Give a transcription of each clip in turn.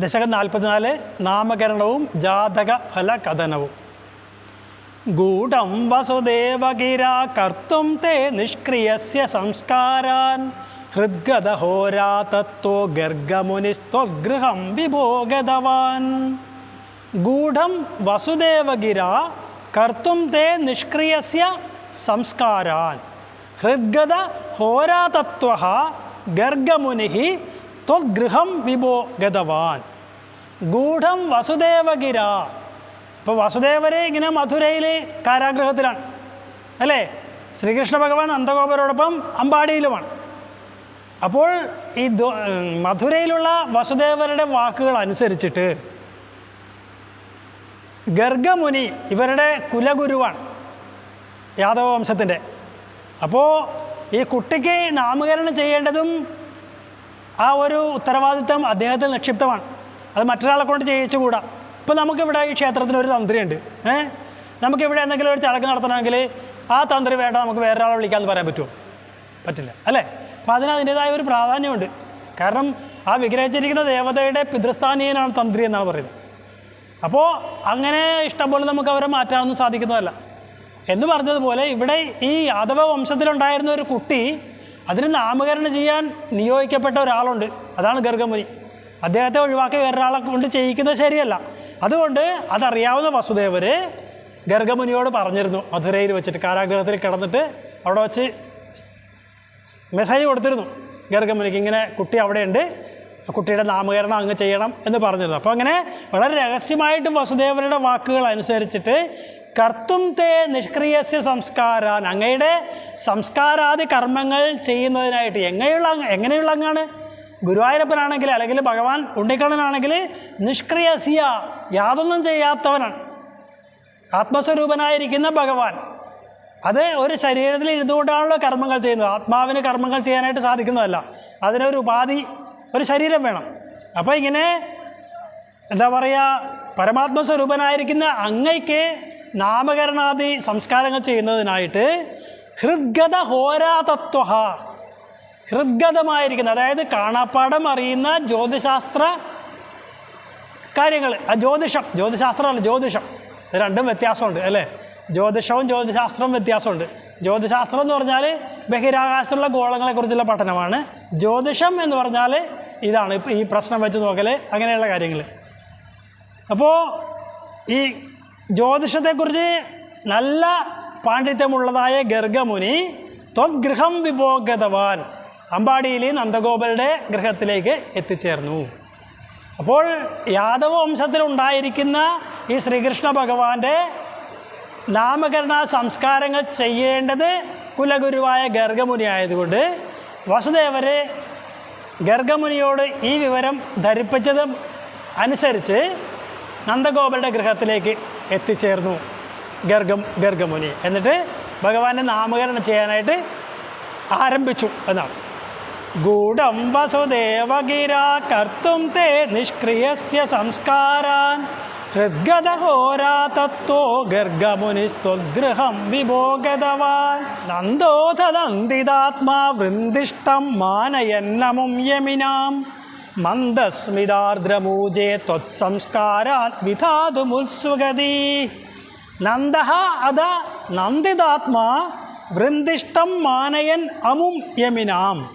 ദശകം നാൽപ്പത്തിനാല് നാമകരണവും ജാതക ഫല കഥനവും. ഗൂഢം വസുദേവഗിര കർത്തും തേ നിഷ്ക്രിയസ്യ സംസ്കാരാൻ. ഹൃദ്ഗതഹോരാ തത്വോ ഗർഗമുനിസ്ത്വഗൃഹം വിഭോഗതവാൻ. ഗൂഢം വസുദേവഗിര കർത്തും തേ നിഷ്ക്രിയസ്യ സംസ്കാരാൻ. ഹൃദ്ഗത ഹോരാതത്വ ഗർഗമുനി ത്വഗൃഹം വിഭോഗതവാൻ ഗൂഢം വസുദേവഗിര. ഇപ്പോൾ വസുദേവരെ ഇങ്ങനെ മധുരയിൽ കാരാഗ്രഹത്തിലാണ്. അല്ലേ? ശ്രീകൃഷ്ണ ഭഗവാൻ നന്ദഗോപരോടൊപ്പം അമ്പാടിയിലുമാണ്. അപ്പോൾ ഈ മധുരയിലുള്ള വസുദേവരുടെ വാക്കുകൾ അനുസരിച്ചിട്ട് ഗർഗമുനി ഇവരുടെ കുലഗുരുവാണ് യാദവ വംശത്തിന്റെ അപ്പോൾ ഈ കുട്ടിക്ക് നാമകരണം ചെയ്യേണ്ടതും ആ ഒരു ഉത്തരവാദിത്തം അദ്ദേഹത്തിൽ നിക്ഷിപ്തമാണ്. അത് മറ്റൊരാളെ കൊണ്ട് ചെയ്യിച്ചുകൂടാ. ഇപ്പോൾ നമുക്കിവിടെ ഈ ക്ഷേത്രത്തിന് ഒരു തന്ത്രിയുണ്ട്. ഏ? നമുക്കിവിടെ എന്തെങ്കിലും ഒരു ചടങ്ങ് നടത്തണമെങ്കിൽ ആ തന്ത്രി വേണ്ട നമുക്ക് ഒരാളെ വിളിക്കാമെന്ന് പറയാൻ പറ്റുമോ? പറ്റില്ല അല്ലേ? അപ്പോൾ അതിന് അതിന്റേതായ ഒരു പ്രാധാന്യമുണ്ട്. കാരണം ആ വിഗ്രഹിച്ചിരിക്കുന്ന ദേവതയുടെ പിതൃസ്ഥാനീയനാണ് തന്ത്രി എന്നാണ് പറയുന്നത്. അപ്പോൾ അങ്ങനെ ഇഷ്ടം പോലെ നമുക്ക് അവരെ മാറ്റാനൊന്നും സാധിക്കുന്നതല്ല. എന്ന് പറഞ്ഞതുപോലെ ഇവിടെ ഈ യാദവ വംശത്തിലുണ്ടായിരുന്ന ഒരു കുട്ടി അതിന് നാമകരണം ചെയ്യാൻ നിയോഗിക്കപ്പെട്ട ഒരാളുണ്ട്. അതാണ് ഗർഗമുനി. അദ്ദേഹത്തെ ഒഴിവാക്കി വേറൊരാളെ കൊണ്ട് ചെയ്യിക്കുന്നത് ശരിയല്ല. അതുകൊണ്ട് അതറിയാവുന്ന വസുദേവർ ഗർഗമുനിയോട് പറഞ്ഞിരുന്നു. മധുരയിൽ വെച്ചിട്ട് കാരാഗ്രഹത്തിൽ കിടന്നിട്ട് അവിടെ വെച്ച് മെസ്സേജ് കൊടുത്തിരുന്നു. ഗർഗമുനിക്ക് ഇങ്ങനെ കുട്ടി അവിടെയുണ്ട്. കുട്ടിയുടെ നാമകരണം അങ്ങ് ചെയ്യണം എന്ന് പറഞ്ഞിരുന്നു. അപ്പോൾ അങ്ങനെ വളരെ രഹസ്യമായിട്ടും വസുദേവരുടെ വാക്കുകൾ അനുസരിച്ചിട്ട് കർത്തും തേ നിഷ്ക്രിയസ്യ സംസ്കാരാൻ. അങ്ങയുടെ സംസ്കാരാദി കർമ്മങ്ങൾ ചെയ്യുന്നതിനായിട്ട് എങ്ങനെയുള്ള എങ്ങനെയുള്ള അങ്ങാണ്? ഗുരുവായൂരപ്പനാണെങ്കിൽ അല്ലെങ്കിൽ ഭഗവാൻ ഉണ്ണിക്കണ്ണനാണെങ്കിൽ നിഷ്ക്രിയസിയ യാതൊന്നും ചെയ്യാത്തവനാണ്. ആത്മസ്വരൂപനായിരിക്കുന്ന ഭഗവാൻ. അത് ഒരു ശരീരത്തിൽ ഇരുന്നുകൊണ്ടാണല്ലോ കർമ്മങ്ങൾ ചെയ്യുന്നത്. ആത്മാവിന് കർമ്മങ്ങൾ ചെയ്യാനായിട്ട് സാധിക്കുന്നതല്ല. അതിനൊരു ഉപാധി ഒരു ശരീരം വേണം. അപ്പോൾ ഇങ്ങനെ എന്താ പറയുക പരമാത്മ സ്വരൂപനായിരിക്കുന്ന അങ്ങയ്ക്ക് നാമകരണാദി സംസ്കാരങ്ങൾ ചെയ്യുന്നതിനായിട്ട് ഹൃദ്ഗത ഹോരാതത്വ ഹൃദ്ഗതമായിരിക്കുന്ന അതായത് കാണാപ്പാടം അറിയുന്ന ജ്യോതിശാസ്ത്ര കാര്യങ്ങൾ. ആ ജ്യോതിഷം ജ്യോതിശാസ്ത്രമല്ല ജ്യോതിഷം. രണ്ടും വ്യത്യാസമുണ്ട് അല്ലേ? ജ്യോതിഷവും ജ്യോതിശാസ്ത്രവും വ്യത്യാസമുണ്ട്. ജ്യോതിശാസ്ത്രം എന്ന് പറഞ്ഞാൽ ബഹിരാകാശത്തുള്ള ഗോളങ്ങളെക്കുറിച്ചുള്ള പഠനമാണ്. ജ്യോതിഷം എന്ന് പറഞ്ഞാൽ ഇതാണ് ഈ പ്രശ്നം വെച്ച് നോക്കൽ അങ്ങനെയുള്ള കാര്യങ്ങൾ അപ്പോൾ ഈ ജ്യോതിഷത്തെക്കുറിച്ച് നല്ല പാണ്ഡിത്യമുള്ളതായ ഗർഗമുനി ത്വഗൃഹം വിഭോഗതവാൻ അമ്പാടിയിലെ നന്ദഗോപരുടെ ഗൃഹത്തിലേക്ക് എത്തിച്ചേർന്നു. അപ്പോൾ യാദവ വംശത്തിലുണ്ടായിരിക്കുന്ന ഈ ശ്രീകൃഷ്ണ ഭഗവാന്റെ നാമകരണ സംസ്കാരങ്ങൾ ചെയ്യേണ്ടത് കുലഗുരുവായ ഗർഗമുനി ആയതുകൊണ്ട് വസുദേവര് ഗർഗമുനിയോട് ഈ വിവരം ധരിപ്പിച്ചതും അനുസരിച്ച് നന്ദഗോപരുടെ ഗൃഹത്തിലേക്ക് എത്തിച്ചേർന്നു. ഗർഗം ഗർഗമുനി. എന്നിട്ട് ഭഗവാന്റെ നാമകരണം ചെയ്യാനായിട്ട് ആരംഭിച്ചു എന്നാണ്. ഗൂഢം വസുദേവഗിര കർത്തും തേ നിഷ്ക്രിയസ്യ സംസ്കാരാൻ. ഹൃദ്ഗതഹോരാ തത്വോ ഗർഗമുനിസ്ത്വഗൃഹം വിഭോഗതവാൻ. നന്ദോധ നന്ദിതാത്മാ വൃന്ദിഷ്ടം മാനയന്നമും യമിനാം. മന്ദസ്മിതാർദ്രമൂജേ ത്വത്സംസ്കാരാൻ വിധാതുമുത്സുഗതി. നന്ദ അത നന്ദിതാത്മാ വൃന്ദിഷ്ടം മാനയൻ അമും യമിനാം.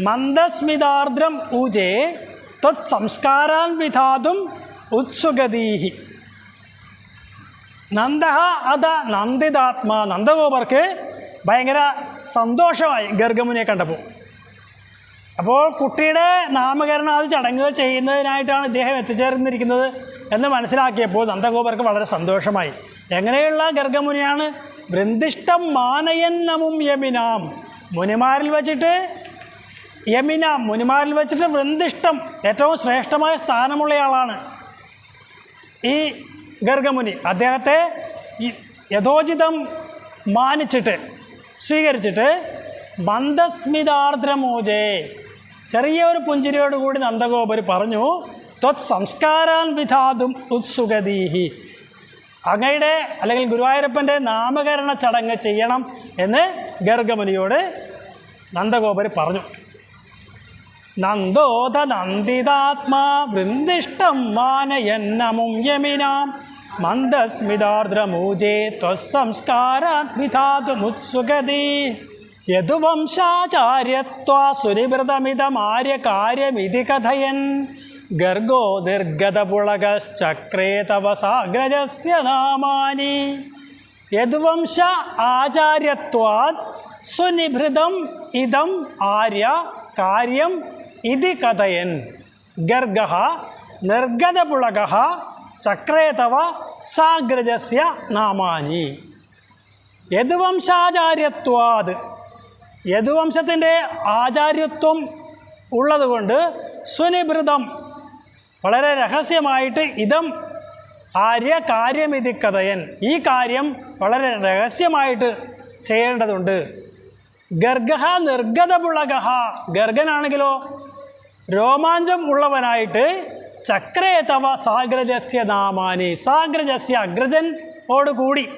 മന്ദസ്മിതാർദ്രം ഊജേ ത്വത് സംസ്കാരാൻ വിധാതും ഉത്സുഗതീഹി. നന്ദ അത നന്ദിതാത്മാ നന്ദഗോപർക്ക് ഭയങ്കര സന്തോഷമായി ഗർഗമുനെ കണ്ടപ്പോൾ. അപ്പോൾ കുട്ടിയുടെ നാമകരണാദി ചടങ്ങുകൾ ചെയ്യുന്നതിനായിട്ടാണ് ഇദ്ദേഹം എത്തിച്ചേർന്നിരിക്കുന്നത് എന്ന് മനസ്സിലാക്കിയപ്പോൾ നന്ദഗോപർക്ക് വളരെ സന്തോഷമായി. എങ്ങനെയുള്ള ഗർഗമുനിയാണ്? വൃന്ദിഷ്ടം മാനയൻ നമും യമിനാം. മുനിമാരിൽ വച്ചിട്ട് യമിനാം. മുനിമാരിൽ വച്ചിട്ട് വൃന്ദിഷ്ടം ഏറ്റവും ശ്രേഷ്ഠമായ സ്ഥാനമുള്ളയാളാണ് ഈ ഗർഗമുനി. അദ്ദേഹത്തെ യഥോചിതം മാനിച്ചിട്ട് സ്വീകരിച്ചിട്ട് മന്ദസ്മിതാർദ്രമോജേ ചെറിയ ഒരു പുഞ്ചിരിയോടുകൂടി നന്ദഗോപര് പറഞ്ഞു ത്വത് സംസ്കാരാൻ വിധാതും ഉത്സുഗതീഹി. അങ്ങയുടെ അല്ലെങ്കിൽ ഗുരുവായൂരപ്പന്റെ നാമകരണ ചടങ്ങ് ചെയ്യണം എന്ന് ഗർഗമുനിയോട് നന്ദഗോപര് പറഞ്ഞു. നന്ദോത നന്ദിതാത്മാ വൃന്ദിഷ്ടം മാനയന്നമും യമിനാം മന്ദസ്മിതാർദ്രമൂജേ ത്വസംസ്കാരാത് വിധാതുമുത്സുകതി യദുവംശാചാര്യത്വാ സുനിവൃതമിതമാര്യ കാര്യമിതി കഥയൻ ഗർഗോ നിർഗതപുളകശ്ചക്രേ തവ സാഗ്രജസ്യ നാമാനി. യദുവംശ ആചാര്യത്വാത് സുനിഭൃതം ഇതം ആര്യ കാര്യം ഇതി കഥയൻ ഗർഗ നിർഗതപുളക ചക്രേതവ സാഗ്രജസ്യ നാമാനി. യദുവംശാചാര്യത്വാത് യദുവംശത്തിന്റെ ആചാര്യത്വം ഉള്ളതുകൊണ്ട് സുനിഭൃതം വളരെ രഹസ്യമായിട്ട് ഇതം ആര്യ കാര്യമിതി കഥയൻ ഈ കാര്യം വളരെ രഹസ്യമായിട്ട് ചെയ്യേണ്ടതുണ്ട്. ഗർഗഹ നിർഗതപുളകഹ. ഗർഗനാണെങ്കിലോ രോമാഞ്ചം ഉള്ളവനായിട്ട് ചക്രേതവ സാഗ്രജസ്യ നാമാനി. സാഗ്രജസ്യ അഗ്രജൻ ഓടുകൂടി.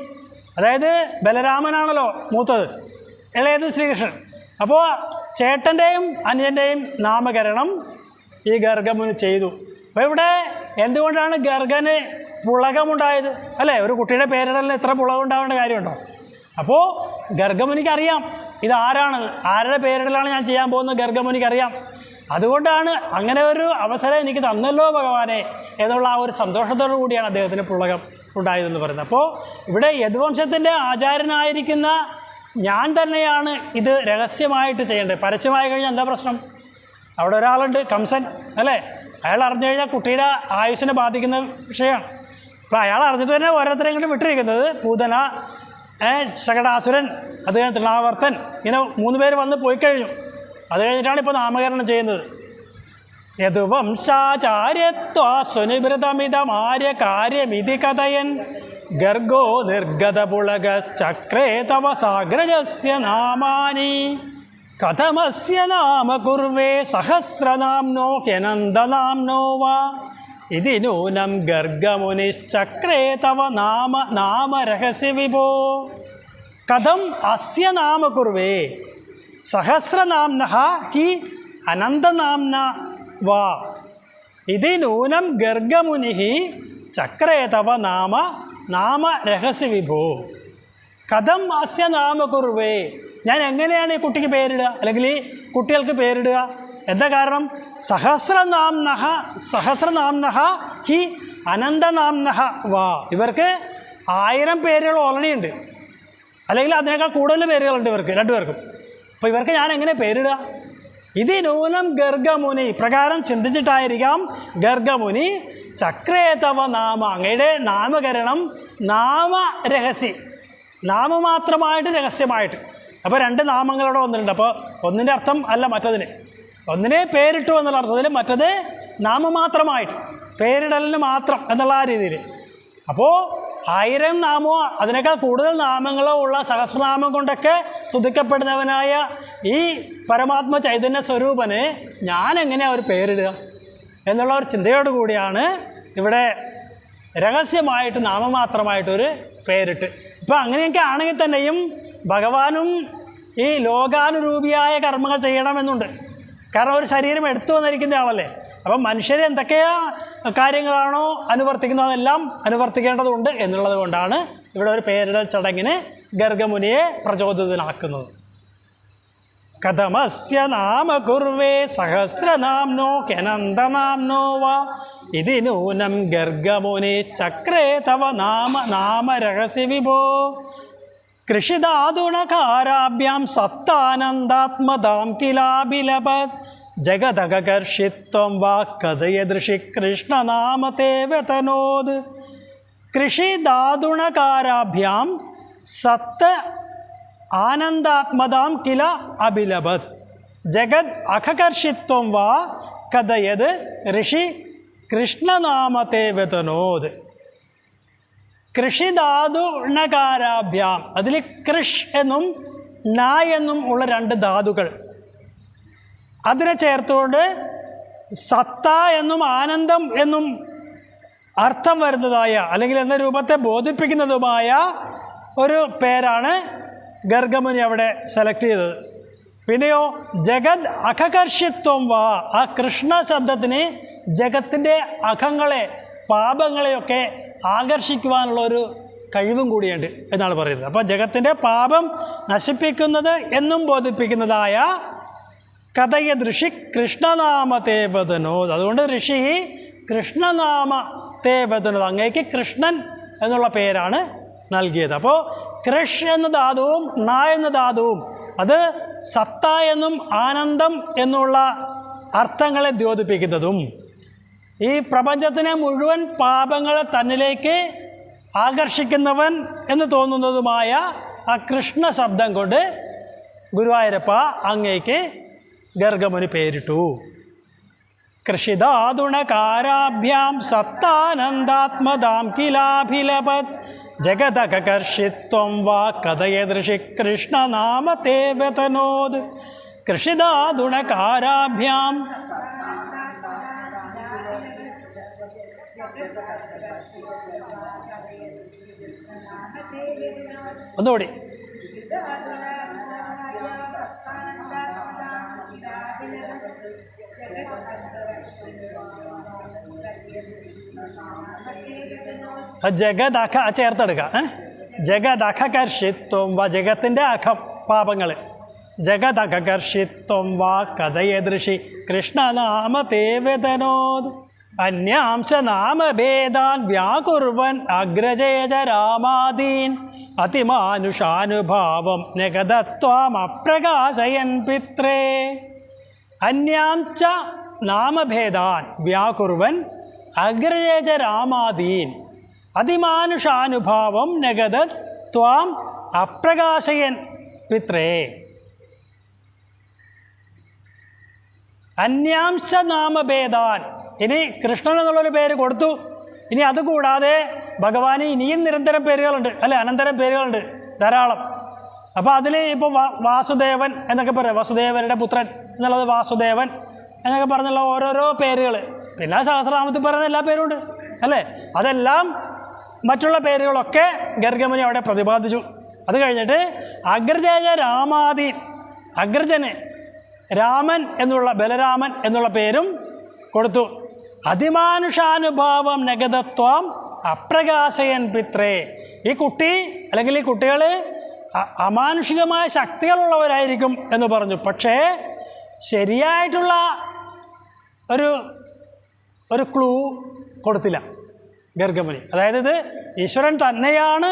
അതായത് ബലരാമനാണല്ലോ മൂത്തത്. ഇളയത് ശ്രീകൃഷ്ണൻ. അപ്പോൾ ചേട്ടന്റെയും അനിയന്റെയും നാമകരണം ഈ ഗർഗമുന് ചെയ്തു. അപ്പോൾ ഇവിടെ എന്തുകൊണ്ടാണ് ഗർഗന് പുളകമുണ്ടായത്? അല്ലേ? ഒരു കുട്ടിയുടെ പേരിടലിന് എത്ര പുളകം ഉണ്ടാവേണ്ട കാര്യമുണ്ടോ? അപ്പോൾ ഗർഗമുനിക്ക് അറിയാം ഇത് ആരാണ്? ആരുടെ പേരിടലാണ് ഞാൻ ചെയ്യാൻ പോകുന്നത് ഗർഗമുനിക്ക് അറിയാം അതുകൊണ്ടാണ് അങ്ങനെ ഒരു അവസരം എനിക്ക് തന്നല്ലോ ഭഗവാനെ എന്നുള്ള ആ ഒരു സന്തോഷത്തോടു കൂടിയാണ് അദ്ദേഹത്തിന് പുളകം ഉണ്ടായതെന്ന് പറയുന്നത്. അപ്പോൾ ഇവിടെ യദുവംശത്തിന്റെ ആചാര്യനായിരിക്കുന്ന ഞാൻ തന്നെയാണ് ഇത് രഹസ്യമായിട്ട് ചെയ്യേണ്ടത്. പരസ്യമായി കഴിഞ്ഞാൽ എന്താ പ്രശ്നം? അവിടെ ഒരാളുണ്ട് കംസൻ അല്ലേ? അയാൾ അറിഞ്ഞു കഴിഞ്ഞാൽ കുട്ടിയുടെ ആയുസ്സിനെ ബാധിക്കുന്ന വിഷയമാണ്. അപ്പോൾ അയാൾ അറിഞ്ഞിട്ട് തന്നെ ഓരോരുത്തരെയും കൂടി വിട്ടിരിക്കുന്നത് പൂതന ശകടാസുരൻ അത് കഴിഞ്ഞ് തൃണാവർത്തൻ ഇങ്ങനെ മൂന്ന് പേര് വന്ന് പോയി കഴിഞ്ഞു. അത് കഴിഞ്ഞിട്ടാണ് ഇപ്പോൾ നാമകരണം ചെയ്യുന്നത്. യദുവംശാചാര്യത്വാ സുനിവൃതമിതമാര്യ കാര്യമിതി കഥയൻ. ഗർഗോ നിർഗതപുളക ചക്രേ തവ സാഗ്രജസ്യ നാമാനി. കഥമസ്യ നാമ കുർവേ സഹസ്രനാംനോ ഹ്യനന്ദനാംനോ വാ. ഇതി നൂനം ഗർഗമുനിശ്ചക്രേ തവ നാമ നാമരഹസ്യ വിഭോ. കഥം അസ്യ നാമ കുർവേ സഹസ്രനാംന ഹി അനന്തനാംന വാ. ഇതി നൂനം ഗർഗമുനി ചക്രേ തവ നാമ നാമ രഹസ്യ വിഭോ കഥം അസ്യ നാമ കുറുവേ ഞാൻ എങ്ങനെയാണ് ഈ കുട്ടിക്ക് പേരിടുക? അല്ലെങ്കിൽ ഈ കുട്ടികൾക്ക് പേരിടുക? എന്താ കാരണം? സഹസ്രനാംനഹ സഹസ്രനാംനഹ ഹി അനന്തനാംനഹ വാ. ഇവർക്ക് ആയിരം പേരുകൾ ഓൾറെഡി ഉണ്ട്. അല്ലെങ്കിൽ അതിനേക്കാൾ കൂടുതൽ പേരുകളുണ്ട് ഇവർക്ക് രണ്ടുപേർക്കും. അപ്പോൾ ഇവർക്ക് ഞാൻ എങ്ങനെ പേരിടുക? ഇത് നൂനം ഗർഗമുനി. പ്രകാരം ചിന്തിച്ചിട്ടായിരിക്കാം ഗർഗമുനി ചക്രേതവ നാമ അങ്ങയുടെ നാമകരണം നാമ രഹസ്യം. നാമമാത്രമായിട്ട് രഹസ്യമായിട്ട്. അപ്പോൾ രണ്ട് നാമങ്ങളോടെ വന്നിട്ടുണ്ട് അപ്പോൾ ഒന്നിന്റെ അർത്ഥം അല്ല മറ്റതിന്. ഒന്നിനെ പേരിട്ടു എന്നുള്ള അർത്ഥത്തിൽ മറ്റത് നാമമാത്രമായിട്ട്. പേരിടലിന് മാത്രം എന്നുള്ള ആ രീതിയിൽ. അപ്പോൾ ആയിരം നാമോ അതിനേക്കാൾ കൂടുതൽ നാമങ്ങളോ ഉള്ള സഹസ്രനാമം കൊണ്ടൊക്കെ സ്തുതിക്കപ്പെടുന്നവനായ ഈ പരമാത്മ ചൈതന്യ സ്വരൂപന് ഞാൻ എങ്ങനെയാണ് ഒരു പേരിടുക? എന്നുള്ള ഒരു ചിന്തയോടുകൂടിയാണ് ഇവിടെ രഹസ്യമായിട്ട് നാമമാത്രമായിട്ടൊരു പേരിട്ട്. ഇപ്പം അങ്ങനെയൊക്കെ ആണെങ്കിൽ തന്നെയും ഭഗവാനും ഈ ലോകാനുരൂപിയായ കർമ്മങ്ങൾ ചെയ്യണമെന്നുണ്ട്. കാരണം ഒരു ശരീരം എടുത്തു വന്നിരിക്കുന്ന ആളല്ലേ? അപ്പം മനുഷ്യർ എന്തൊക്കെയാ കാര്യങ്ങളാണോ അനുവർത്തിക്കുന്നത് അതെല്ലാം അനുവർത്തിക്കേണ്ടതുണ്ട് എന്നുള്ളത് കൊണ്ടാണ് ഇവിടെ ഒരു പേരിടൽ ചടങ്ങിന് ഗർഗമുനിയെ പ്രചോദിതനാക്കുന്നത്. കഥമസ്യ നാമ കുർവേ സഹസ്രനാംനോ ഹ്യനന്ദനാംനോ വാ. ഇതി നൂനം ഗർഗമുനി ചക്രേ തവ നാമ നാമരഹസ്യ വിഭോ. കൃഷിധാതുണകാരാഭ്യാം സത്താനന്ദാത്മതാം കിലാഭിലപത്. ജഗതകർഷിത്വം വാ കഥയദൃശി കൃഷ്ണനാമത്തെ വ്യതനോത്. കൃഷിധാതുണകാരാഭ്യാം സത്ത് ആനന്ദാത്മതാം കില അഭിലഭത്. ജഗത് അഖകർഷിത്വം വാ കഥയത് ഋഷി കൃഷ്ണനാമത്തെ വ്യതനോത്. കൃഷിധാതുണകാരാഭ്യാം. അതിൽ കൃഷ് എന്നും ന എന്നും ഉള്ള രണ്ട് ധാതുക്കൾ. അതിനെ ചേർത്തുകൊണ്ട് സത്ത എന്നും ആനന്ദം എന്നും അർത്ഥം വരുന്നതായ അല്ലെങ്കിൽ എന്ന രൂപത്തെ ബോധിപ്പിക്കുന്നതുമായ ഒരു പേരാണ് ഗർഗമുനി അവിടെ സെലക്ട് ചെയ്തത്. പിന്നെയോ ജഗത് അഖകർഷിത്വം വാ ആ കൃഷ്ണ ശബ്ദത്തിന് ജഗത്തിന്റെ അഖങ്ങളെ പാപങ്ങളെയൊക്കെ ആകർഷിക്കുവാനുള്ള ഒരു കഴിവും കൂടിയുണ്ട് എന്നാണ് പറയുന്നത്. അപ്പോൾ ജഗത്തിന്റെ പാപം നശിപ്പിക്കുന്നത് എന്നും ബോധിപ്പിക്കുന്നതായ കഥയ ഋഷി കൃഷ്ണനാമത്തെ ബദനോ അതുകൊണ്ട് ഋഷി കൃഷ്ണനാമത്തെ ബദനോ അങ്ങേക്ക് കൃഷ്ണൻ എന്നുള്ള പേരാണ് നൽകിയത്. അപ്പോൾ ക്രഷ് എന്ന ധാതുവും ന എന്ന ധാതുവും അത് സത്ത എന്നും ആനന്ദം എന്നുള്ള അർത്ഥങ്ങളെ ദ്യോതിപ്പിക്കുന്നതും ഈ പ്രപഞ്ചത്തിനെ മുഴുവൻ പാപങ്ങളെ തന്നിലേക്ക് ആകർഷിക്കുന്നവൻ എന്ന് തോന്നുന്നതുമായ ആ കൃഷ്ണ ശബ്ദം കൊണ്ട് ഗുരുവായൂരപ്പ അങ്ങേക്ക് ഗർഗമുനി പേരിട്ടു. കൃഷിതാതുണകാരാഭ്യാം സത്താനന്ദാത്മതാം കിലാഭിലപത്. ജഗതകർഷിത്വം വാ കഥയദൃശി കൃഷ്ണനാമത്തെ വ്യതനോത് കൃഷിതാതുണകാരാഭ്യാം ഒന്നുകൂടി. അഖ ചേർത്തെടുക്കുക ഏ? ജഗത് അഖകർഷിത്വം വ ജഗത്തിന്റെ അഖം പാപങ്ങൾ ജഗത് അഖകർഷിത്വം വാ കഥയദൃശി. കൃഷ്ണനാമത്തെ വേദനോത് അന്യാംശ നാമഭേദാൻ വ്യാകുർവൻ അഗ്രജേജ രാമാദീൻ. അതിമാനുഷാനുഭാവം നഗതത്വം അപ്രകാശയൻ പിത്രേ. അന്യാംച നാമഭേദാൻ വ്യാകുർവൻ അഗ്രജേജ രാമാദീൻ. അതിമാനുഷാനുഭാവം നഗതത് ത്വാം അപ്രകാശയൻ പിത്രേ. അന്യാംശ നാമഭേദാൻ. ഇനി കൃഷ്ണൻ എന്നുള്ളൊരു പേര് കൊടുത്തു. ഇനി അതുകൂടാതെ ഭഗവാന് ഇനിയും നിരന്തരം പേരുകളുണ്ട്. അല്ലെ അനന്തരം പേരുകളുണ്ട് ധാരാളം. അപ്പോൾ അതിൽ ഇപ്പോൾ വാസുദേവൻ എന്നൊക്കെ പറയാം. വസുദേവരുടെ പുത്രൻ എന്നുള്ളത് വാസുദേവൻ എന്നൊക്കെ പറഞ്ഞുള്ള ഓരോരോ പേരുകൾ പിന്നെ സഹസ്രനാമത്തിൽ പറയുന്ന എല്ലാ പേരും ഉണ്ട് അല്ലേ അതെല്ലാം മറ്റുള്ള പേരുകളൊക്കെ ഗർഗമുനി അവിടെ പ്രതിപാദിച്ചു. അത് കഴിഞ്ഞിട്ട് അഗ്രജേയ രാമാദി അഗ്രജന് രാമൻ എന്നുള്ള ബലരാമൻ എന്നുള്ള പേരും കൊടുത്തു. അതിമാനുഷാനുഭാവം നഗതത്വം അപ്രകാശയൻ പിത്രേ. ഈ കുട്ടി അല്ലെങ്കിൽ ഈ കുട്ടികൾ അമാനുഷികമായ ശക്തികളുള്ളവരായിരിക്കും എന്ന് പറഞ്ഞു. പക്ഷേ ശരിയായിട്ടുള്ള ഒരു ഒരു ക്ലൂ കൊടുത്തില്ല. ഗർഗമുനി. അതായത് ഇത് ഈശ്വരൻ തന്നെയാണ്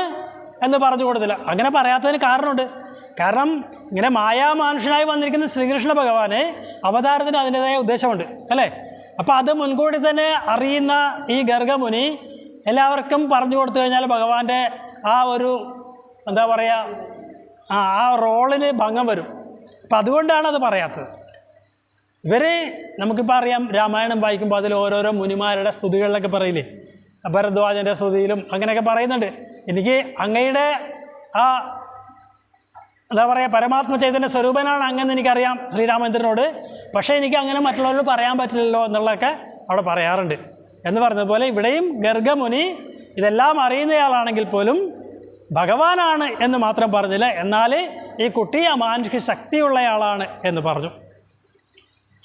എന്ന് പറഞ്ഞു കൊടുത്തില്ല. അങ്ങനെ പറയാത്തതിന് കാരണമുണ്ട്. കാരണം ഇങ്ങനെ മായാമാനുഷനായി വന്നിരിക്കുന്ന ശ്രീകൃഷ്ണ ഭഗവാന് അവതാരത്തിന് അതിന്റെതായ ഉദ്ദേശമുണ്ട്. അല്ലേ? അപ്പോൾ അത് മുൻകൂട്ടി തന്നെ അറിയുന്ന ഈ ഗർഗമുനി എല്ലാവർക്കും പറഞ്ഞു കൊടുത്തു കഴിഞ്ഞാൽ ഭഗവാന്റെ ആ ഒരു എന്താ പറയുക ആ ആ റോളിന് ഭംഗം വരും. അപ്പം അതുകൊണ്ടാണ് അത് പറയാത്തത്. ഇവർ നമുക്കിപ്പോൾ അറിയാം രാമായണം വായിക്കുമ്പോൾ അതിൽ ഓരോരോ മുനിമാരുടെ സ്തുതികളിലൊക്കെ പറയില്ലേ? ഭരദ്വാജന്റെ സ്തുതിയിലും അങ്ങനെയൊക്കെ പറയുന്നുണ്ട്. എനിക്ക് അങ്ങയുടെ ആ എന്താ പറയുക പരമാത്മ ചൈതന്യ സ്വരൂപനാണ് അങ്ങെന്ന് എനിക്കറിയാം ശ്രീരാമചന്ദ്രനോട്. പക്ഷേ എനിക്ക് അങ്ങനെ മറ്റുള്ളവരോട് പറയാൻ പറ്റില്ലല്ലോ എന്നുള്ളതൊക്കെ അവിടെ പറയാറുണ്ട്. എന്ന് പറഞ്ഞതുപോലെ ഇവിടെയും ഗർഗമുനി ഇതെല്ലാം അറിയുന്നയാളാണെങ്കിൽ പോലും ഭഗവാനാണ് എന്ന് മാത്രം പറഞ്ഞില്ല. എന്നാൽ ഈ കുട്ടി അമാനുഷിക ശക്തിയുള്ളയാളാണ് എന്ന് പറഞ്ഞു.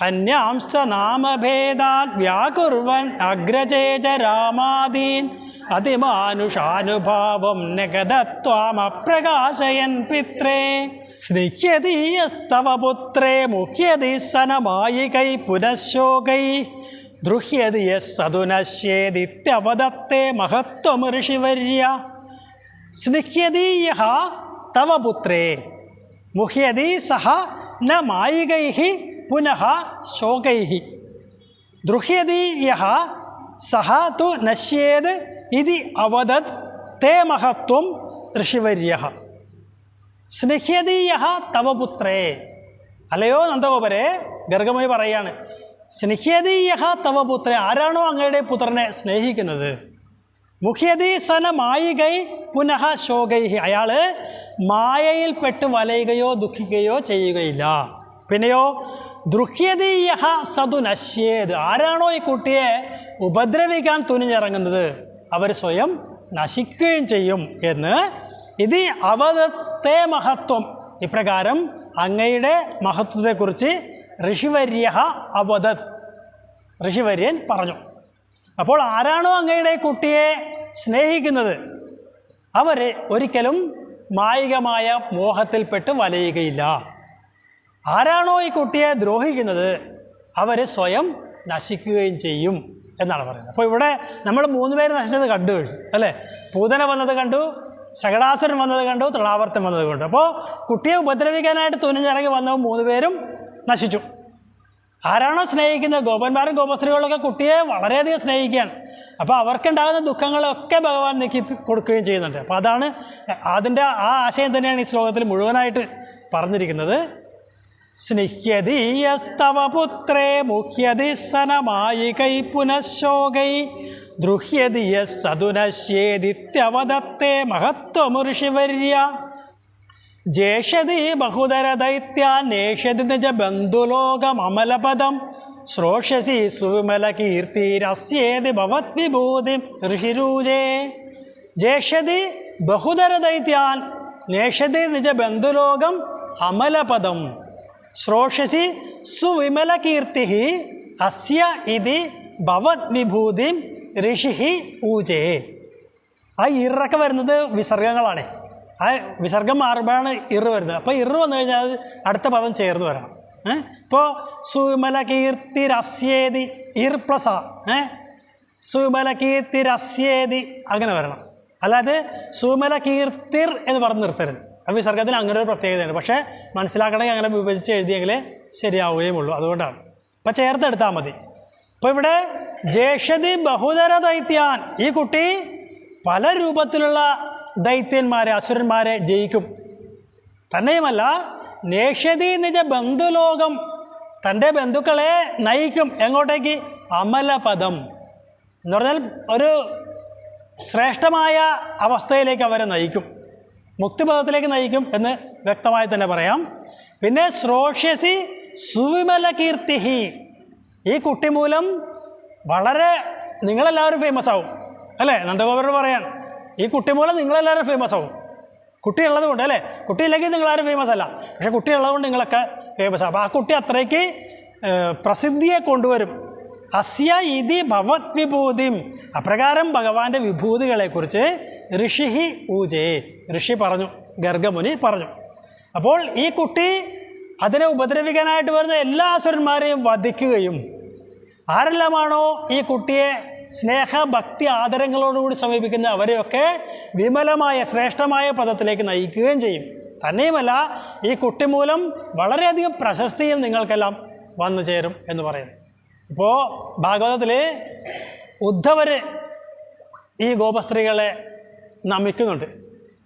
അന്യാംശ നാമഭേദാൻ വ്യാകുർവൻ അഗ്രജേജ രാമാദീൻ. അതിമാനുഷാനുഭാവം നഗതത്വാമപ്രകാശയൻ പിത്രേ. സ്നിഹ്യതീയസ്തവ പുത്രേ മുഹ്യതി സനമായികൈ പുനഃശോകൈ. ദ്രുഹ്യതി യസ്സതുനശ്യേദിത്യവദത്തെ മഹത്വമഋഷിവര്യ സ്നിഹ്യതീയ തവ പുത്രേ മുഹ്യതി സഹ ന മായികൈ പുനഃ ശോകൈ ദ്രുഹ്യതി യഹ സഹ തു നശ്യേത് ഇതി അവദത് തേ മഹത്വം ഋഷിവര്യ സ്നിഹ്യതീയ തവ പുത്രേ അല്ലയോ നന്ദഗോപരെ ഗർഗമുനി പറയാണ്. സ്നിഹ്യതീയ തവ പുത്രേ. ആരാണോ അങ്ങയുടെ പുത്രനെ സ്നേഹിക്കുന്നത്? മുഖ്യതി സന മായികൈ പുനഃ ശോകൈ അയാൾ മായയിൽപ്പെട്ട് വലയുകയോ ദുഃഖിക്കുകയോ ചെയ്യുകയില്ല. പിന്നെയോ ദൃഹ്യതീയ സതു നശ്യേത്. ആരാണോ ഈ കുട്ടിയെ ഉപദ്രവിക്കാൻ തുനിഞ്ഞിറങ്ങുന്നത്? അവർ സ്വയം നശിക്കുകയും ചെയ്യും എന്ന്. ഇത് അവതത്തെ മഹത്വം. ഇപ്രകാരം അങ്ങയുടെ മഹത്വത്തെക്കുറിച്ച് ഋഷിവര്യ അവതത്. ഋഷിവര്യൻ പറഞ്ഞു. അപ്പോൾ ആരാണോ അങ്ങയുടെ കുട്ടിയെ സ്നേഹിക്കുന്നത്? അവർ ഒരിക്കലും മായികമായ മോഹത്തിൽപ്പെട്ട് വലയുകയില്ല. ആരാണോ ഈ കുട്ടിയെ ദ്രോഹിക്കുന്നത് അവർ സ്വയം നശിക്കുകയും ചെയ്യും എന്നാണ് പറയുന്നത്. അപ്പോൾ ഇവിടെ നമ്മൾ മൂന്ന് പേര് നശിച്ചത് കണ്ടു കഴിഞ്ഞു അല്ലേ? പൂതന വന്നത് കണ്ടു ശകടാസുരൻ വന്നത് കണ്ടു തൃണാവർത്തം വന്നത് കണ്ടു. അപ്പോൾ കുട്ടിയെ ഉപദ്രവിക്കാനായിട്ട് തുനിഞ്ഞിറങ്ങി വന്ന മൂന്ന് പേരും നശിച്ചു. ആരാണോ സ്നേഹിക്കുന്നത്? ഗോപന്മാരും ഗോപസ്ത്രീകളൊക്കെ കുട്ടിയെ വളരെയധികം സ്നേഹിക്കുകയാണ്. അപ്പോൾ അവർക്കുണ്ടാകുന്ന ദുഃഖങ്ങളൊക്കെ ഭഗവാൻ നീക്കി കൊടുക്കുകയും ചെയ്യുന്നുണ്ട്. അപ്പോൾ അതാണ് അതിന്റെ ആ ആശയം തന്നെയാണ് ഈ ശ്ലോകത്തിൽ മുഴുവനായിട്ട് പറഞ്ഞിരിക്കുന്നത്. സ്നിഹ്യതീയസ്തവ പുത്രേ മുഹ്യതി സനമായികൈ പുനഃശോകൈ. ദ്രുഹ്യതിയ സതുനശ്യേദിത്യവദത്തെ മഹത്വമുഋഷിവര്യ ജേഷതി ബഹുതര ദൈത്യാന്വേഷതി നിജ ബന്ധുലോകമലപദം ശ്രോഷസി സുവിമല കീർത്തിരസ്യേതി ഭവദ്വിഭൂതി ഋഷിരൂജേ. ജേഷതി ബഹുതര ദൈത്യാൻ നേഷതി നിജ ബന്ധുലോകം അമലപദം. ശ്രോഷസി സുവിമല കീർത്തി അസ്യ ഇതി ഭവത് വിഭൂതി ഋഷി ഊജേ ആ ഇറൊക്കെ വരുന്നത് വിസർഗങ്ങളാണ്. ആ വിസർഗം മാറുമ്പോഴാണ് ഇറ് വരുന്നത്. അപ്പോൾ ഇറ് വന്നു കഴിഞ്ഞാൽ അടുത്ത പദം ചേർന്ന് വരണം. ഏഹ് ഇപ്പോൾ സുവിമല കീർത്തി രസ്യേതി ഇർ പ്ലസ് ആ. ഏഹ് സുവിമല കീർത്തി രസ്യേതി അങ്ങനെ വരണം. അല്ലാതെ സുവിമല കീർത്തിർ എന്ന് പറഞ്ഞ് നിർത്തരുത്. ആ വിസർഗത്തിന് അങ്ങനെ ഒരു പ്രത്യേകതയുണ്ട്. പക്ഷേ മനസ്സിലാക്കണമെങ്കിൽ അങ്ങനെ വിഭജിച്ച് എഴുതിയെങ്കിലേ ശരിയാവുകയും ഉള്ളൂ. അതുകൊണ്ടാണ്. അപ്പം ചേർത്തെടുത്താൽ മതി. അപ്പോൾ ഇവിടെ ജേഷതി ബഹുതര ദൈത്യാൻ. ഈ കുട്ടി പല രൂപത്തിലുള്ള ദൈത്യന്മാരെ അസുരന്മാരെ ജയിക്കും. തന്നെയുമല്ല നേഷ്യതി നിജ ബന്ധുലോകം തന്റെ ബന്ധുക്കളെ നയിക്കും. എങ്ങോട്ടേക്ക്? അമലപദം. എന്ന് പറഞ്ഞാൽ ഒരു ശ്രേഷ്ഠമായ അവസ്ഥയിലേക്ക് അവരെ നയിക്കും. മുക്തിപദത്തിലേക്ക് നയിക്കും എന്ന് വ്യക്തമായി തന്നെ പറയാം. പിന്നെ ശ്രോഷ്യസി സുവിമല കീർത്തിഹി ഈ കുട്ടി മൂലം വളരെ നിങ്ങളെല്ലാവരും ഫേമസ് ആവും. അല്ലേ? നന്ദഗോപുരം പറയാൻ. ഈ കുട്ടി മൂലം നിങ്ങളെല്ലാവരും ഫേമസ് ആവും. കുട്ടി ഉള്ളത് കൊണ്ട് അല്ലേ? കുട്ടിയില്ലെങ്കിൽ നിങ്ങളാരും ഫേമസ് അല്ല. പക്ഷേ കുട്ടി ഉള്ളതുകൊണ്ട് നിങ്ങളൊക്കെ ഫേമസ് ആവും അപ്പോൾ ആ കുട്ടി അത്രയ്ക്ക് പ്രസിദ്ധിയെ കൊണ്ടുവരും. അസ്യ ഇതി ഭവത് വിഭൂതിം. അപ്രകാരം ഭഗവാന്റെ വിഭൂതികളെക്കുറിച്ച് ഋഷിഹി ഊജേ. ഋഷി പറഞ്ഞു ഗർഗമുനി പറഞ്ഞു. അപ്പോൾ ഈ കുട്ടി അതിനെ ഉപദ്രവിക്കാനായിട്ട് വരുന്ന എല്ലാ അസുരന്മാരെയും വധിക്കുകയും ആരെല്ലാമാണോ ഈ കുട്ടിയെ സ്നേഹ ഭക്തി ആദരങ്ങളോടുകൂടി സമീപിക്കുന്ന അവരെയൊക്കെ വിമലമായ ശ്രേഷ്ഠമായ പദത്തിലേക്ക് നയിക്കുകയും ചെയ്യും. തന്നെയുമല്ല ഈ കുട്ടി മൂലം വളരെയധികം പ്രശസ്തിയും നിങ്ങൾക്കെല്ലാം വന്നു ചേരും എന്ന് പറയുന്നു. ഇപ്പോൾ ഭാഗവതത്തിൽ ഉദ്ധവർ ഈ ഗോപസ്ത്രീകളെ നമിക്കുന്നുണ്ട്.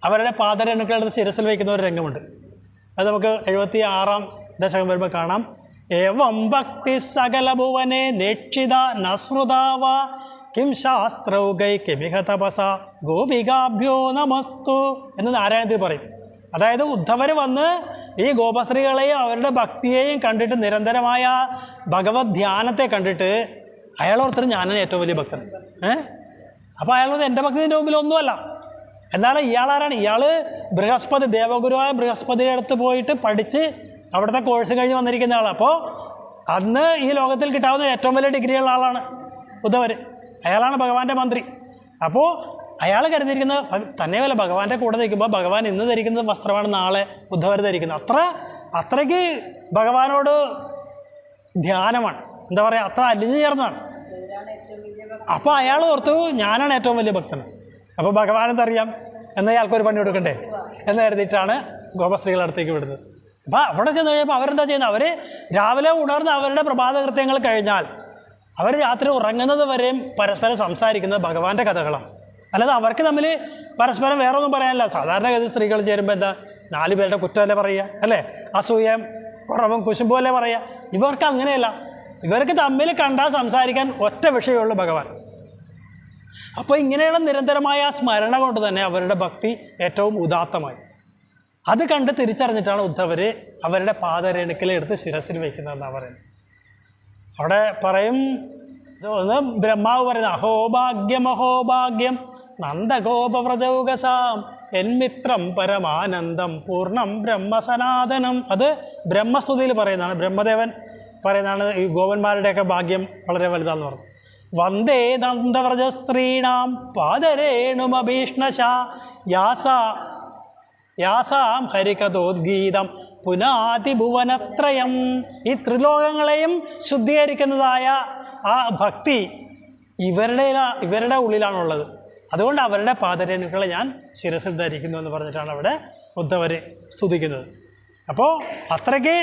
അവരുടെ പാദരേണുക്കളെടുത്ത് ശിരസിൽ വയ്ക്കുന്ന ഒരു രംഗമുണ്ട്. അത് നമുക്ക് എഴുപത്തി ആറാം ദശകം വരുമ്പോൾ കാണാം. ഏവം ഭക്തി സകല ഭുവനെ നേക്ഷിത നസ്രുതാവ കിം ശാസ്ത്രൗകൈ കിമിഹ തപസ ഗോപികാഭ്യോ നമസ്തു എന്ന് നാരായണത്തിൽ പറയും. അതായത് ഉദ്ധവർ വന്ന് ഈ ഗോപസ്ത്രീകളെയും അവരുടെ ഭക്തിയെയും കണ്ടിട്ട് നിരന്തരമായ ഭഗവത് ധ്യാനത്തെ കണ്ടിട്ട് അയാളോർത്തർ ഞാനാണ് ഏറ്റവും വലിയ ഭക്തൻ. ഏഹ് അപ്പോൾ അയാളോട് എന്റെ ഭക്തിന്റെ മുമ്പിൽ ഒന്നുമല്ല എന്നാലും ആരാണ്? ഇയാൾ ബൃഹസ്പതി ദേവഗുരുവായ ബൃഹസ്പതിയുടെ അടുത്ത് പോയിട്ട് പഠിച്ച് അവിടുത്തെ കോഴ്സ് കഴിഞ്ഞ് വന്നിരിക്കുന്ന ആളാണ് അപ്പോൾ അന്ന് ഈ ലോകത്തിൽ കിട്ടാവുന്ന ഏറ്റവും വലിയ ഡിഗ്രിയുള്ള ആളാണ് ഉദ്ധവർ അയാളാണ് ഭഗവാന്റെ മന്ത്രി. അപ്പോൾ അയാൾ കരുതിയിരിക്കുന്ന തന്നെ വല്ല ഭഗവാന്റെ കൂടെ നിൽക്കുമ്പോൾ ഭഗവാൻ ഇന്ന് ധരിക്കുന്ന വസ്ത്രമാണ് നാളെ ബുദ്ധവർ ധരിക്കുന്നത്. അത്ര അത്രയ്ക്ക് ഭഗവാനോട് ധ്യാനമാണ്. എന്താ പറയുക അത്ര അലിഞ്ഞു ചേർന്നാണ് അപ്പോൾ അയാൾ ഓർത്തു ഞാനാണ് ഏറ്റവും വലിയ ഭക്തൻ. അപ്പോൾ ഭഗവാൻ എന്തറിയാം? എന്നാൽ അയാൾക്കൊരു പണി കൊടുക്കണ്ടേ? എന്ന് കരുതിയിട്ടാണ് ഗോപസ്ത്രീകളുടെ അടുത്തേക്ക് വിടുന്നത്. അപ്പോൾ അവിടെ ചെന്ന് കഴിയുമ്പോൾ അവരെന്താ ചെയ്യുന്നത്? അവർ രാവിലെ ഉണർന്ന് അവരുടെ പ്രഭാത കൃത്യങ്ങൾ കഴിഞ്ഞാൽ അവർ രാത്രി ഉറങ്ങുന്നത് വരെയും പരസ്പരം സംസാരിക്കുന്നത് ഭഗവാന്റെ കഥകളാണ്. അല്ലാതെ അവർക്ക് തമ്മിൽ പരസ്പരം വേറെ ഒന്നും പറയാനില്ല. സാധാരണഗതി സ്ത്രീകൾ ചേരുമ്പോൾ എന്താ? നാല് പേരുടെ കുറ്റമല്ലേ പറയുക അല്ലേ? അസൂയം കുറവും കുശുമ്പും അല്ലേ പറയുക. ഇവർക്ക് അങ്ങനെയല്ല. ഇവർക്ക് തമ്മിൽ കണ്ടാൽ സംസാരിക്കാൻ ഒറ്റ വിഷയമുള്ളൂ ഭഗവാൻ. അപ്പോൾ ഇങ്ങനെയുള്ള നിരന്തരമായ ആ സ്മരണ കൊണ്ട് തന്നെ അവരുടെ ഭക്തി ഏറ്റവും ഉദാത്തമായി. അത് കണ്ട് തിരിച്ചറിഞ്ഞിട്ടാണ് ഉദ്ധവർ അവരുടെ പാദരേണുക്കളെ ശിരസിൽ വയ്ക്കുന്നതെന്നാണ് പറയുന്നത്. അവിടെ പറയും ഒന്ന് ബ്രഹ്മാവ് പറയുന്നത് അഹോഭാഗ്യം അഹോഭാഗ്യം നന്ദഗോപവ്രജൗകസാം എന്മിത്രം പരമാനന്ദം പൂർണം ബ്രഹ്മസനാതനം. അത് ബ്രഹ്മസ്തുതിയിൽ പറയുന്നതാണ്. ബ്രഹ്മദേവൻ പറയുന്നതാണ് ഈ ഗോപന്മാരുടെയൊക്കെ ഭാഗ്യം വളരെ വലുതാന്ന് പറഞ്ഞു. വന്ദേ നന്ദവ്രജ സ്ത്രീണാം പാദരേണുമഭീഷ്ണശ യാസ യാസാം ഹരികഥോദ്ഗീതം പുനാതിഭുവനത്രയം. ഈ ത്രിലോകങ്ങളെയും ശുദ്ധീകരിക്കുന്നതായ ആ ഭക്തി ഇവരുടെ ഇവരുടെ ഉള്ളിലാണുള്ളത്. അതുകൊണ്ട് അവരുടെ പാദരേണുക്കളെ ഞാൻ ശിരസിൽ ധരിക്കുന്നു എന്ന് പറഞ്ഞിട്ടാണ് അവിടെ ഉദ്ധവർ സ്തുതിക്കുന്നത്. അപ്പോൾ അത്രയ്ക്ക്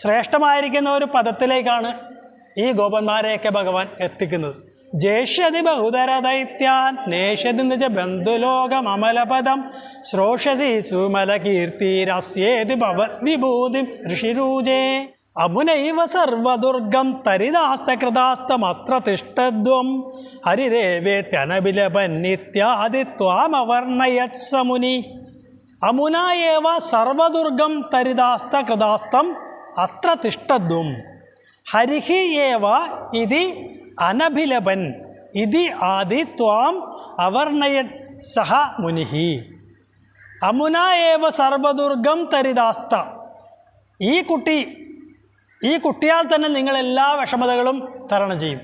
ശ്രേഷ്ഠമായിരിക്കുന്ന ഒരു പദത്തിലേക്കാണ് ഈ ഗോപന്മാരെയൊക്കെ ഭഗവാൻ എത്തിക്കുന്നത്. ജേഷ്യതി ബഹുതര ദൈത്യാൻ നേഷ്യതി നിജ ബന്ധുലോകം അമലപദം ശ്രോഷസി സുമല കീർത്തിരസ്യേതി ഭവത് വിഭൂതി ഋഷിരൂജേ. അമുനൈവ സർവദുർഗം തരിതാസ്തകൃതാസ്തമത്ര തിഷ്ടദ്വം ഹരിരേവേത്യനബിലപന്നിത്യാദി ത്വാമവർണയത് സമുനി അമുന ഏവ സർവദുർഗം തരിതാസ്ത കൃതാസ്തം അത്ര തിഷ്ടദ്വം ഹരിഹി ഏവ ഇതി അനഭിലപൻ ഇതി ആദി ത്വാം അവർണയത് സഹ മുനിഹി. അമുന ഏവ സർവദുർഗം തരിതാസ്ത ഈ കുട്ടി ഈ കുട്ടിയാൽ തന്നെ നിങ്ങൾ എല്ലാ വിഷമതകളും തരണം ചെയ്യും.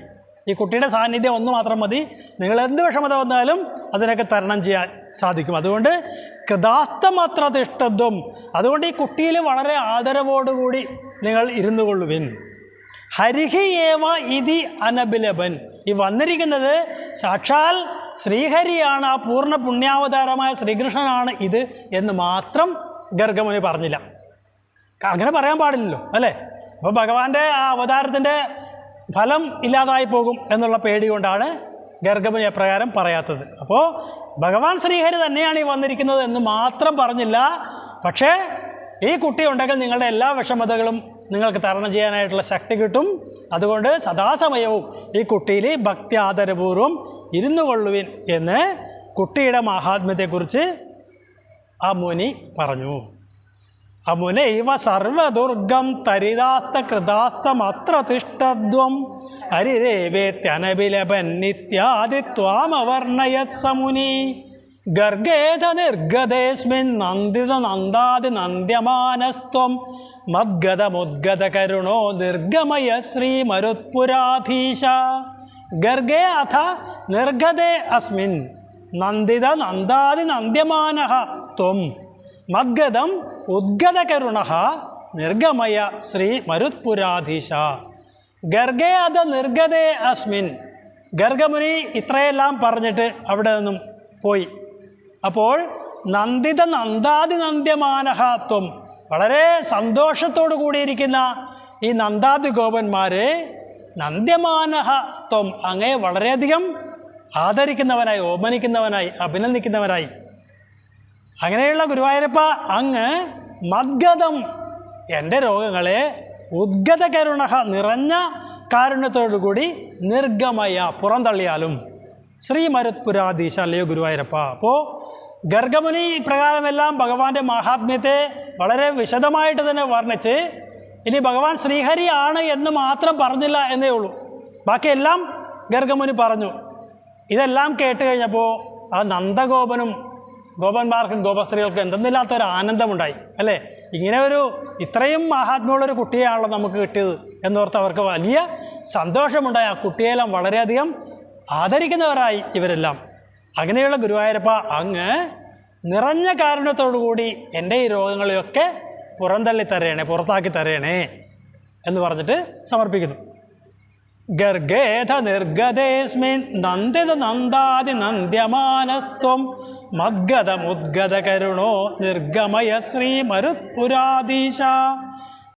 ഈ കുട്ടിയുടെ സാന്നിധ്യം ഒന്ന് മാത്രം മതി. നിങ്ങൾ എന്ത് വിഷമത വന്നാലും അതിനൊക്കെ തരണം ചെയ്യാൻ സാധിക്കും. അതുകൊണ്ട് കൃതാസ്തമാത്ര തിഷ്ടത്വം അതുകൊണ്ട് ഈ കുട്ടിയിൽ വളരെ ആദരവോടുകൂടി നിങ്ങൾ ഇരുന്നു കൊള്ളുവിൻ. ഹരിഹി ഏവ ഇതി അനബിലബൻ ഈ വന്നിരിക്കുന്നത് സാക്ഷാൽ ശ്രീഹരിയാണ്. ആ പൂർണ പുണ്യാവതാരമായ ശ്രീകൃഷ്ണനാണ് ഇത് എന്ന് മാത്രം ഗർഗമുനി പറഞ്ഞില്ല. അങ്ങനെ പറയാൻ പാടില്ലല്ലോ അല്ലേ? അപ്പോൾ ഭഗവാന്റെ ആ അവതാരത്തിന്റെ ഫലം ഇല്ലാതായി പോകും എന്നുള്ള പേടി കൊണ്ടാണ് ഗർഗമുനി അപ്രകാരം പറയാത്തത്. അപ്പോൾ ഭഗവാൻ ശ്രീഹരി തന്നെയാണ് ഈ വന്നിരിക്കുന്നത് എന്ന് മാത്രം പറഞ്ഞില്ല. പക്ഷേ ഈ കുട്ടി ഉണ്ടെങ്കിൽ നിങ്ങളുടെ എല്ലാ വിഷമതകളും നിങ്ങൾക്ക് തരണം ചെയ്യാനായിട്ടുള്ള ശക്തി കിട്ടും. അതുകൊണ്ട് സദാസമയവും ഈ കുട്ടിയിൽ ഭക്തി ആദരപൂർവം ഇരുന്നു കൊള്ളുവിൻ എന്ന് കുട്ടിയുടെ മഹാത്മ്യത്തെക്കുറിച്ച് ആ മുനി പറഞ്ഞു. അമുനൈവ സർവദുർഗം തരിതാസ്ത കൃതാസ്തമത്ര തിഷ്ടദ്വം ഹരിരേവേത്യനബിലപന്നിത്യാദി ത്വാമവർണയത് സമുനി. ഗർഗേത നിർഗതേസ്മിൻ നന്ദിത നന്ദാതി നന്ദ്യമാനസ്ത്വം. മദ്ഗതമുദ്ഗതകരുണോ നിർഗമയ ശ്രീമരുത്പുരാധീശ. ഗർഗേ അഥ നിർഗതേ അസ്മിൻ നന്ദിത നന്ദാതി നന്ദ്യമാനഃ ത്വം. മദ്ഗതം ഉദ്ഗതകരുണ നിർഗമയ ശ്രീ മരുത്പുരാധീശ. ഗർഗേ അത നിർഗതേ അസ്മിൻ. ഗർഗമുനി ഇത്രയെല്ലാം പറഞ്ഞിട്ട് അവിടെ നിന്നും പോയി. അപ്പോൾ നന്ദിത നന്ദാതി നന്ദ്യമാനഹത്വം വളരെ സന്തോഷത്തോടു കൂടിയിരിക്കുന്ന ഈ നന്ദാതി ഗോപന്മാരെ നന്ദ്യമാനഹത്വം അങ്ങേ വളരെയധികം ആദരിക്കുന്നവനായി ഓമനിക്കുന്നവനായി അഭിനന്ദിക്കുന്നവനായി. അങ്ങനെയുള്ള ഗുരുവായൂരപ്പ അങ്ങ് മദ്ഗതം. എന്റെ രോഗങ്ങളെ ഉദ്ഗത കരുണ നിറഞ്ഞ കാരുണ്യത്തോടുകൂടി നിർഗമയ പുറന്തള്ളിയാലും. ശ്രീമരുത്പുരാധീശ അല്ലയോ ഗുരുവായൂരപ്പ. അപ്പോൾ ഗർഗമുനി പ്രകാരമെല്ലാം ഭഗവാന്റെ മഹാത്മ്യത്തെ വളരെ വിശദമായിട്ട് തന്നെ വർണിച്ച് ഇനി ഭഗവാൻ ശ്രീഹരിയാണ് എന്ന് മാത്രം പറഞ്ഞില്ല എന്നേ ഉള്ളൂ. ബാക്കിയെല്ലാം ഗർഗമുനി പറഞ്ഞു. ഇതെല്ലാം കേട്ട് കഴിഞ്ഞപ്പോൾ ആ നന്ദഗോപനും ഗോപന്മാർക്കും ഗോപസ്ത്രീകൾക്കും എന്തെന്നില്ലാത്തൊരു ആനന്ദമുണ്ടായി അല്ലേ? ഇങ്ങനെ ഒരു ഇത്രയും മഹാത്മ്യമുള്ളൊരു കുട്ടിയാണല്ലോ നമുക്ക് കിട്ടിയത് എന്നോർത്ത് അവർക്ക് വലിയ സന്തോഷമുണ്ടായി. ആ കുട്ടിയെല്ലാം വളരെയധികം ആദരിക്കുന്നവരായി ഇവരെല്ലാം. അങ്ങനെയുള്ള ഗുരുവായൂരപ്പ അങ്ങ് നിറഞ്ഞ കൂടി എന്റെ ഈ രോഗങ്ങളെയൊക്കെ പുറന്തള്ളി തരയണേ പുറത്താക്കി തരയണേ എന്ന് പറഞ്ഞിട്ട് സമർപ്പിക്കുന്നു. ഗർഗേധ നിർഗതേസ്മിൻ നന്ദിത നന്ദാതി നന്ദ്യമാനസ്ത്വം മദ്ഗതമുദ്ഗത കരുണോ നിർഗമയ ശ്രീ മരുത്പുരാധീശ